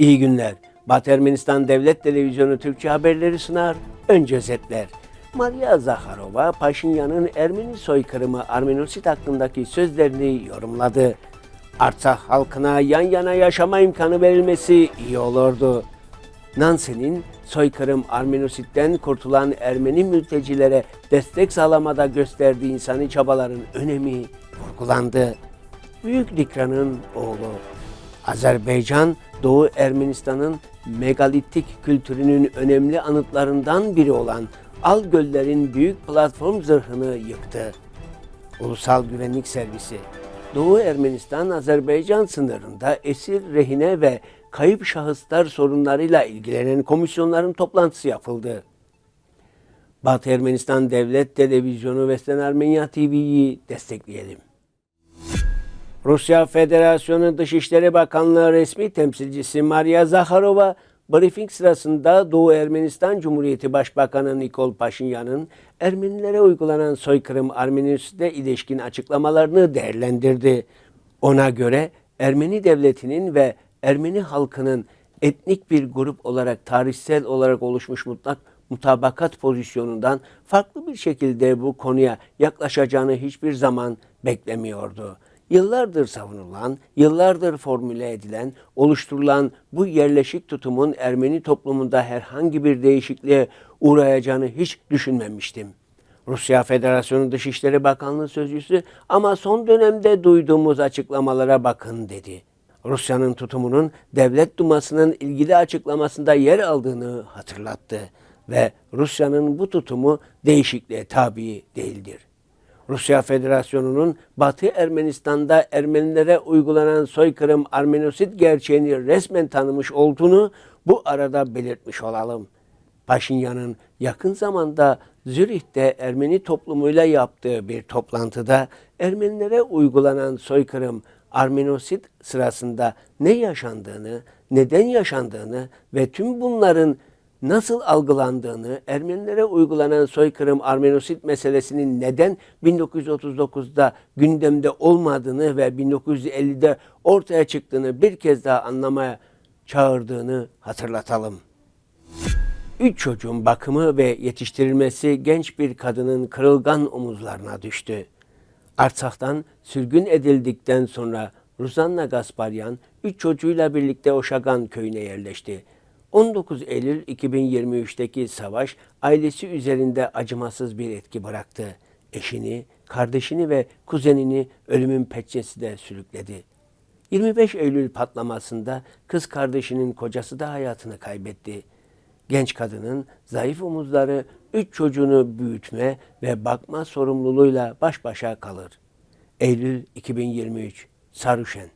İyi günler. Batı Ermenistan Devlet Televizyonu Türkçe haberleri sunar. Önce özetler. Maria Zakharova, Paşinyan'ın Ermeni soykırımı Armenosit hakkındaki sözlerini yorumladı. Artsakh halkına yan yana yaşama imkanı verilmesi iyi olurdu. Nansen'in soykırım Armenosit'ten kurtulan Ermeni mültecilere destek sağlamada gösterdiği insani çabaların önemi vurgulandı. Büyük Dikra'nın oğlu. Azerbaycan, Doğu Ermenistan'ın megalitik kültürünün önemli anıtlarından biri olan Al Göller'in büyük platform zırhını yıktı. Ulusal Güvenlik Servisi, Doğu Ermenistan-Azerbaycan sınırında esir, rehine ve kayıp şahıslar sorunlarıyla ilgilenen komisyonların toplantısı yapıldı. Batı Ermenistan Devlet Televizyonu ve Sen Armenya TV'yi destekleyelim. Rusya Federasyonu Dışişleri Bakanlığı resmi temsilcisi Maria Zakharova, briefing sırasında Doğu Ermenistan Cumhuriyeti Başbakanı Nikol Paşinyan'ın Ermenilere uygulanan soykırım Armenis'te ilişkin açıklamalarını değerlendirdi. Ona göre Ermeni devletinin ve Ermeni halkının etnik bir grup olarak tarihsel olarak oluşmuş mutlak mutabakat pozisyonundan farklı bir şekilde bu konuya yaklaşacağını hiçbir zaman beklemiyordu. Yıllardır savunulan, yıllardır formüle edilen, oluşturulan bu yerleşik tutumun Ermeni toplumunda herhangi bir değişikliğe uğrayacağını hiç düşünmemiştim. Rusya Federasyonu Dışişleri Bakanlığı sözcüsü ama son dönemde duyduğumuz açıklamalara bakın dedi. Rusya'nın tutumunun Devlet Duması'nın ilgili açıklamasında yer aldığını hatırlattı ve Rusya'nın bu tutumu değişikliğe tabi değildir. Rusya Federasyonu'nun Batı Ermenistan'da Ermenilere uygulanan soykırım Armenosit gerçeğini resmen tanımış olduğunu bu arada belirtmiş olalım. Paşinyan'ın yakın zamanda Zürih'te Ermeni toplumuyla yaptığı bir toplantıda Ermenilere uygulanan soykırım Armenosit sırasında ne yaşandığını, neden yaşandığını ve tüm bunların nasıl algılandığını, Ermenilere uygulanan soykırım Armenosit meselesinin neden 1939'da gündemde olmadığını ve 1950'de ortaya çıktığını bir kez daha anlamaya çağırdığını hatırlatalım. Üç çocuğun bakımı ve yetiştirilmesi genç bir kadının kırılgan omuzlarına düştü. Artsak'tan sürgün edildikten sonra Ruzanna Gasparyan üç çocuğuyla birlikte Oşagan köyüne yerleşti. 19 Eylül 2023'teki savaş ailesi üzerinde acımasız bir etki bıraktı. Eşini, kardeşini ve kuzenini ölümün pençesine sürükledi. 25 Eylül patlamasında kız kardeşinin kocası da hayatını kaybetti. Genç kadının zayıf omuzları üç çocuğunu büyütme ve bakma sorumluluğuyla baş başa kalır. Eylül 2023 Saruşen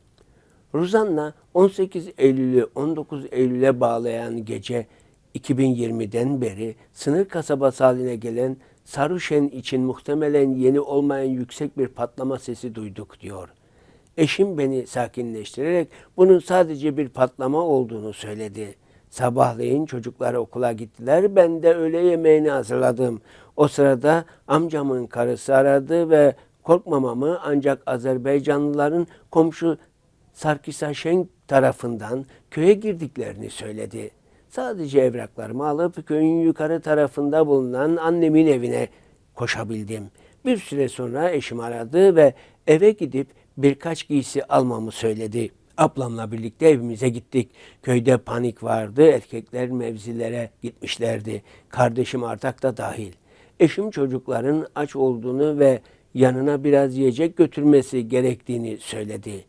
Ruzanna 18 Eylül'ü 19 Eylül'e bağlayan gece 2020'den beri sınır kasabası haline gelen Saruşen için muhtemelen yeni olmayan yüksek bir patlama sesi duyduk diyor. Eşim beni sakinleştirerek bunun sadece bir patlama olduğunu söyledi. Sabahleyin çocuklar okula gittiler. Ben de öğle yemeğini hazırladım. O sırada amcamın karısı aradı ve korkmamamı ancak Azerbaycanlıların komşu Sarkisaşen tarafından köye girdiklerini söyledi. Sadece evraklarımı alıp köyün yukarı tarafında bulunan annemin evine koşabildim. Bir süre sonra eşim aradı ve eve gidip birkaç giysi almamı söyledi. Ablamla birlikte evimize gittik. Köyde panik vardı. Erkekler mevzilere gitmişlerdi. Kardeşim Artak da dahil. Eşim çocukların aç olduğunu ve yanına biraz yiyecek götürmesi gerektiğini söyledi.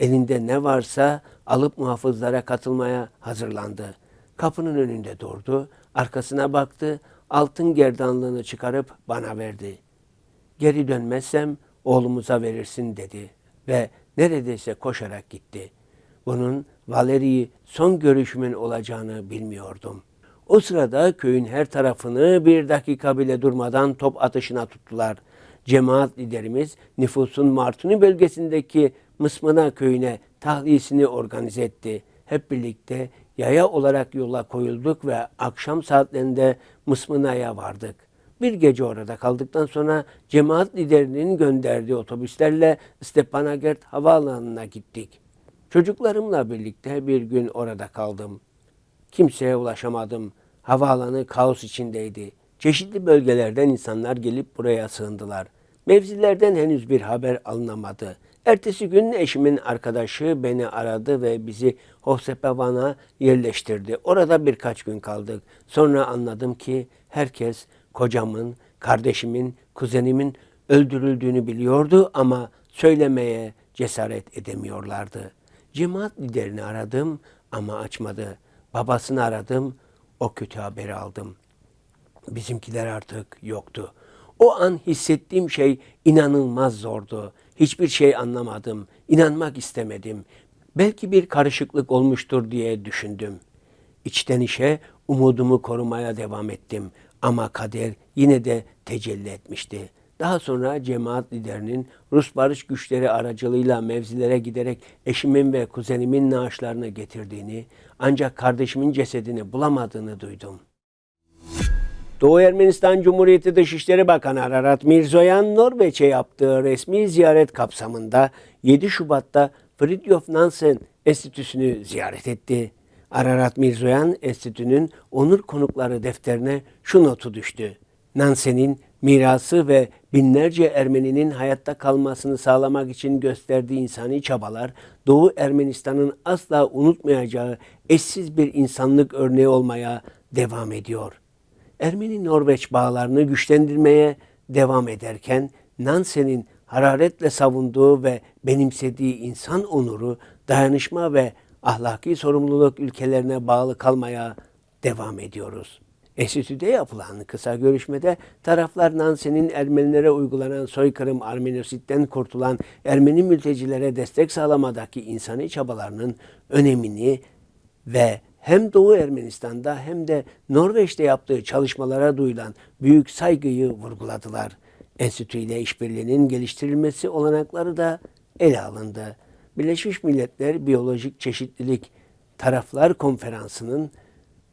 Elinde ne varsa alıp muhafızlara katılmaya hazırlandı. Kapının önünde durdu, arkasına baktı, altın gerdanlığını çıkarıp bana verdi. Geri dönmezsem oğlumuza verirsin dedi ve neredeyse koşarak gitti. Bunun Valeri'yi son görüşümün olacağını bilmiyordum. O sırada köyün her tarafını bir dakika bile durmadan top atışına tuttular. Cemaat liderimiz nüfusun Martuni bölgesindeki Mısmına köyüne tahliyesini organize etti. Hep birlikte yaya olarak yola koyulduk ve akşam saatlerinde Mısmına'ya vardık. Bir gece orada kaldıktan sonra cemaat liderinin gönderdiği otobüslerle Stepanakert havaalanına gittik. Çocuklarımla birlikte bir gün orada kaldım. Kimseye ulaşamadım. Havaalanı kaos içindeydi. Çeşitli bölgelerden insanlar gelip buraya sığındılar. Mevzilerden henüz bir haber alınamadı. Ertesi gün eşimin arkadaşı beni aradı ve bizi Hosepavan'a yerleştirdi. Orada birkaç gün kaldık. Sonra anladım ki herkes kocamın, kardeşimin, kuzenimin öldürüldüğünü biliyordu ama söylemeye cesaret edemiyorlardı. Cemaat liderini aradım ama açmadı. Babasını aradım, o kötü haberi aldım. Bizimkiler artık yoktu. O an hissettiğim şey inanılmaz zordu. Hiçbir şey anlamadım. İnanmak istemedim. Belki bir karışıklık olmuştur diye düşündüm. İçten işe umudumu korumaya devam ettim. Ama kader yine de tecelli etmişti. Daha sonra cemaat liderinin Rus barış güçleri aracılığıyla mevzilere giderek eşimin ve kuzenimin naaşlarını getirdiğini ancak kardeşimin cesedini bulamadığını duydum. Doğu Ermenistan Cumhuriyeti Dışişleri Bakanı Ararat Mirzoyan, Norveç'e yaptığı resmi ziyaret kapsamında 7 Şubat'ta Fridtjof Nansen Enstitüsü'nü ziyaret etti. Ararat Mirzoyan Enstitü'nün onur konukları defterine şu notu düştü. Nansen'in mirası ve binlerce Ermeninin hayatta kalmasını sağlamak için gösterdiği insani çabalar, Doğu Ermenistan'ın asla unutmayacağı eşsiz bir insanlık örneği olmaya devam ediyor. Ermeni-Norveç bağlarını güçlendirmeye devam ederken Nansen'in hararetle savunduğu ve benimsediği insan onuru, dayanışma ve ahlaki sorumluluk ülkelerine bağlı kalmaya devam ediyoruz. Enstitüde yapılan kısa görüşmede taraflar Nansen'in Ermenilere uygulanan soykırım Armenositten kurtulan Ermeni mültecilere destek sağlamadaki insani çabalarının önemini ve hem Doğu Ermenistan'da hem de Norveç'te yaptığı çalışmalara duyulan büyük saygıyı vurguladılar. Enstitü ile işbirliğinin geliştirilmesi olanakları da ele alındı. Birleşmiş Milletler Biyolojik Çeşitlilik Taraflar Konferansı'nın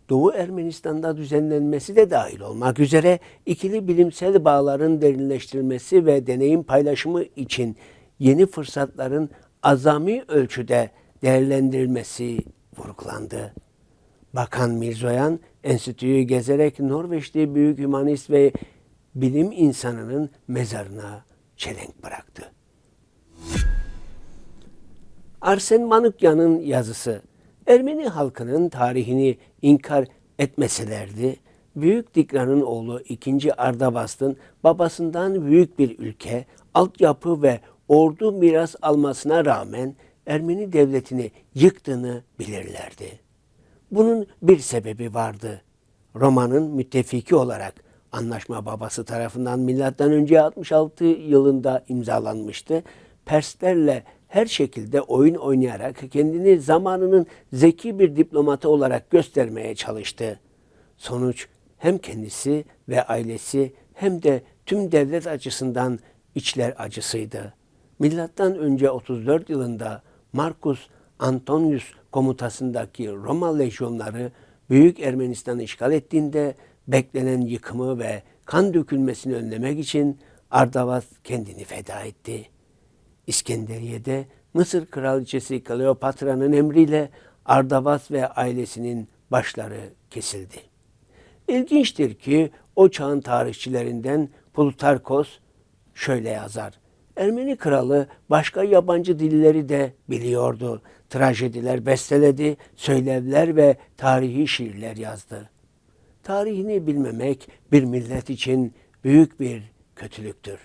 Doğu Ermenistan'da düzenlenmesi de dahil olmak üzere ikili bilimsel bağların derinleştirilmesi ve deneyim paylaşımı için yeni fırsatların azami ölçüde değerlendirilmesi vurgulandı. Bakan Mirzoyan enstitüyü gezerek Norveçli büyük hümanist ve bilim insanının mezarına çelenk bıraktı. Arsen Manukyan'ın yazısı Ermeni halkının tarihini inkar etmeselerdi, Büyük Dikran'ın oğlu 2. Ardavast'ın babasından büyük bir ülke, altyapı ve ordu miras almasına rağmen Ermeni devletini yıktığını bilirlerdi. Bunun bir sebebi vardı. Roma'nın müttefiki olarak anlaşma babası tarafından milattan önce 66 yılında imzalanmıştı. Perslerle her şekilde oyun oynayarak kendini zamanının zeki bir diplomatı olarak göstermeye çalıştı. Sonuç hem kendisi ve ailesi hem de tüm devlet açısından içler acısıydı. Milattan önce 34 yılında Marcus Antonius komutasındaki Roma lejyonları Büyük Ermenistan'ı işgal ettiğinde beklenen yıkımı ve kan dökülmesini önlemek için Ardavas kendini feda etti. İskenderiye'de Mısır Kraliçesi Kleopatra'nın emriyle Ardavas ve ailesinin başları kesildi. İlginçtir ki o çağın tarihçilerinden Plutarkos şöyle yazar. Ermeni kralı başka yabancı dilleri de biliyordu. Trajediler besteledi, söylevler ve tarihi şiirler yazdı. Tarihini bilmemek bir millet için büyük bir kötülüktür.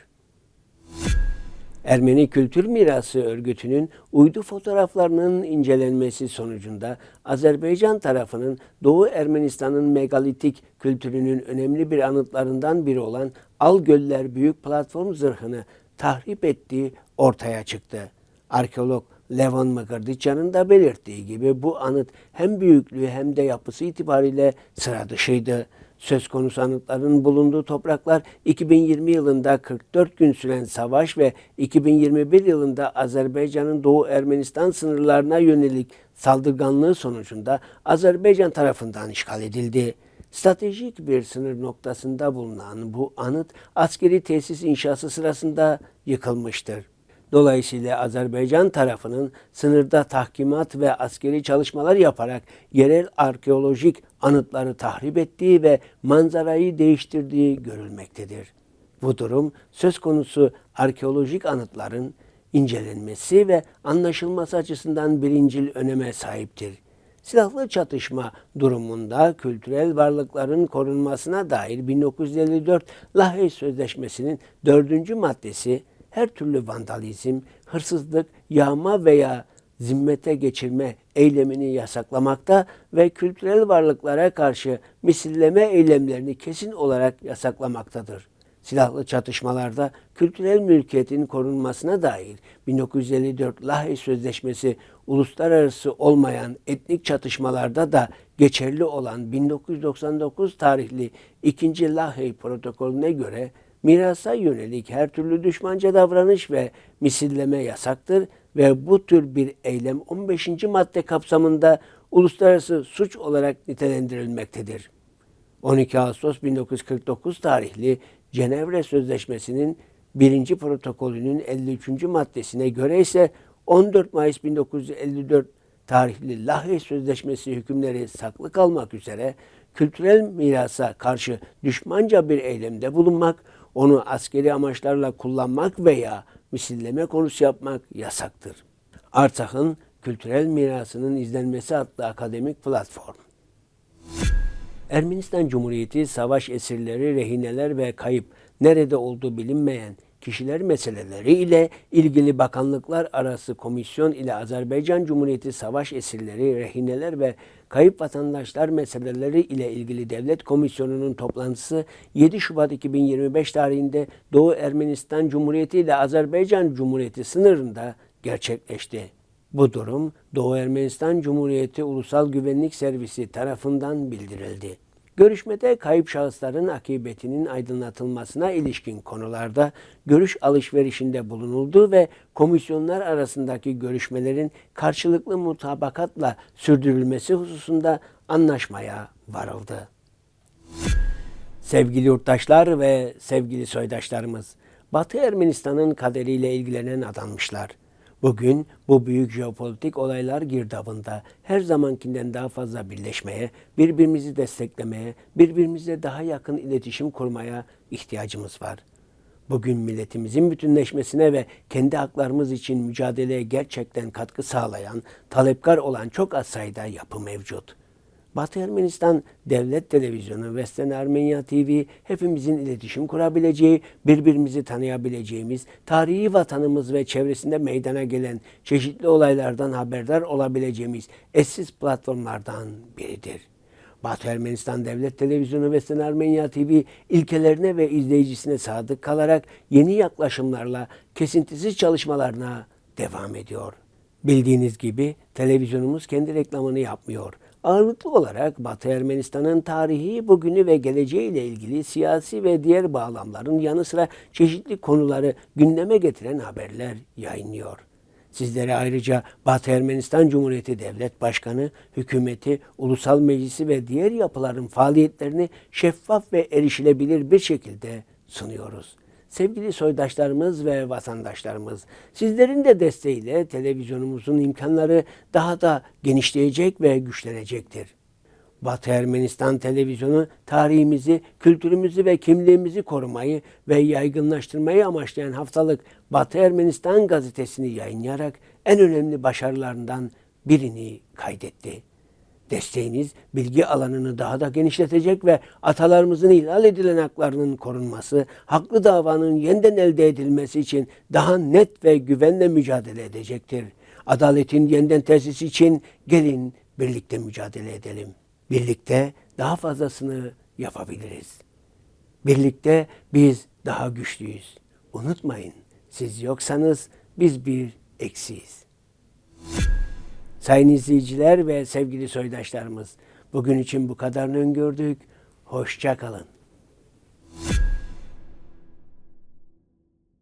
Ermeni Kültür Mirası Örgütü'nün uydu fotoğraflarının incelenmesi sonucunda Azerbaycan tarafının Doğu Ermenistan'ın megalitik kültürünün önemli bir anıtlarından biri olan Algöller Büyük Platform zırhını tahrip ettiği ortaya çıktı. Arkeolog Levan Mıgırdıçyan'ın da belirttiği gibi bu anıt hem büyüklüğü hem de yapısı itibariyle sıra dışıydı. Söz konusu anıtların bulunduğu topraklar 2020 yılında 44 gün süren savaş ve 2021 yılında Azerbaycan'ın Doğu Ermenistan sınırlarına yönelik saldırganlığı sonucunda Azerbaycan tarafından işgal edildi. Stratejik bir sınır noktasında bulunan bu anıt askeri tesis inşası sırasında yıkılmıştır. Dolayısıyla Azerbaycan tarafının sınırda tahkimat ve askeri çalışmalar yaparak yerel arkeolojik anıtları tahrip ettiği ve manzarayı değiştirdiği görülmektedir. Bu durum söz konusu arkeolojik anıtların incelenmesi ve anlaşılması açısından birincil öneme sahiptir. Silahlı çatışma durumunda kültürel varlıkların korunmasına dair 1954 Lahey Sözleşmesi'nin dördüncü maddesi her türlü vandalizm, hırsızlık, yağma veya zimmete geçirme eylemini yasaklamakta ve kültürel varlıklara karşı misilleme eylemlerini kesin olarak yasaklamaktadır. Silahlı çatışmalarda kültürel mülkiyetin korunmasına dair 1954 Lahey Sözleşmesi uluslararası olmayan etnik çatışmalarda da geçerli olan 1999 tarihli 2. Lahey protokolüne göre mirasa yönelik her türlü düşmanca davranış ve misilleme yasaktır ve bu tür bir eylem 15. madde kapsamında uluslararası suç olarak nitelendirilmektedir. 12 Ağustos 1949 tarihli Cenevre Sözleşmesi'nin birinci protokolünün 53. maddesine göre ise 14 Mayıs 1954 tarihli Lahey Sözleşmesi hükümleri saklı kalmak üzere kültürel mirasa karşı düşmanca bir eylemde bulunmak, onu askeri amaçlarla kullanmak veya misilleme konusu yapmak yasaktır. Artsak'ın Kültürel Mirasının İzlenmesi adlı akademik platform. Ermenistan Cumhuriyeti savaş esirleri, rehineler ve kayıp nerede olduğu bilinmeyen kişiler meseleleri ile ilgili bakanlıklar arası komisyon ile Azerbaycan Cumhuriyeti savaş esirleri, rehineler ve kayıp vatandaşlar meseleleri ile ilgili devlet komisyonunun toplantısı 7 Şubat 2025 tarihinde Doğu Ermenistan Cumhuriyeti ile Azerbaycan Cumhuriyeti sınırında gerçekleşti. Bu durum Doğu Ermenistan Cumhuriyeti Ulusal Güvenlik Servisi tarafından bildirildi. Görüşmede kayıp şahısların akıbetinin aydınlatılmasına ilişkin konularda görüş alışverişinde bulunuldu ve komisyonlar arasındaki görüşmelerin karşılıklı mutabakatla sürdürülmesi hususunda anlaşmaya varıldı. Sevgili yurttaşlar ve sevgili soydaşlarımız, Batı Ermenistan'ın kaderiyle ilgilenen adanmışlar. Bugün bu büyük jeopolitik olaylar girdabında her zamankinden daha fazla birleşmeye, birbirimizi desteklemeye, birbirimizle daha yakın iletişim kurmaya ihtiyacımız var. Bugün milletimizin bütünleşmesine ve kendi haklarımız için mücadeleye gerçekten katkı sağlayan, talepkar olan çok az sayıda yapı mevcut. Batı Ermenistan Devlet Televizyonu Western Armenia TV hepimizin iletişim kurabileceği, birbirimizi tanıyabileceğimiz, tarihi vatanımız ve çevresinde meydana gelen çeşitli olaylardan haberdar olabileceğimiz eşsiz platformlardan biridir. Batı Ermenistan Devlet Televizyonu Western Armenia TV ilkelerine ve izleyicisine sadık kalarak yeni yaklaşımlarla kesintisiz çalışmalarına devam ediyor. Bildiğiniz gibi televizyonumuz kendi reklamını yapmıyor ağırlıklı olarak Batı Ermenistan'ın tarihi, bugünü ve geleceği ile ilgili siyasi ve diğer bağlamların yanı sıra çeşitli konuları gündeme getiren haberler yayınlıyor. Sizlere ayrıca Batı Ermenistan Cumhuriyeti Devlet Başkanı, hükümeti, ulusal meclisi ve diğer yapıların faaliyetlerini şeffaf ve erişilebilir bir şekilde sunuyoruz sevgili soydaşlarımız ve vatandaşlarımız, sizlerin de desteğiyle televizyonumuzun imkanları daha da genişleyecek ve güçlenecektir. Batı Ermenistan televizyonu tarihimizi, kültürümüzü ve kimliğimizi korumayı ve yaygınlaştırmayı amaçlayan haftalık Batı Ermenistan gazetesini yayınlayarak en önemli başarılarından birini kaydetti. Desteğiniz bilgi alanını daha da genişletecek ve atalarımızın ihlal edilen haklarının korunması, haklı davanın yeniden elde edilmesi için daha net ve güvenle mücadele edecektir. Adaletin yeniden tesisi için gelin birlikte mücadele edelim. Birlikte daha fazlasını yapabiliriz. Birlikte biz daha güçlüyüz. Unutmayın, siz yoksanız biz bir eksiyiz. Sayın izleyiciler ve sevgili soydaşlarımız, bugün için bu kadarını öngördük. Hoşça kalın.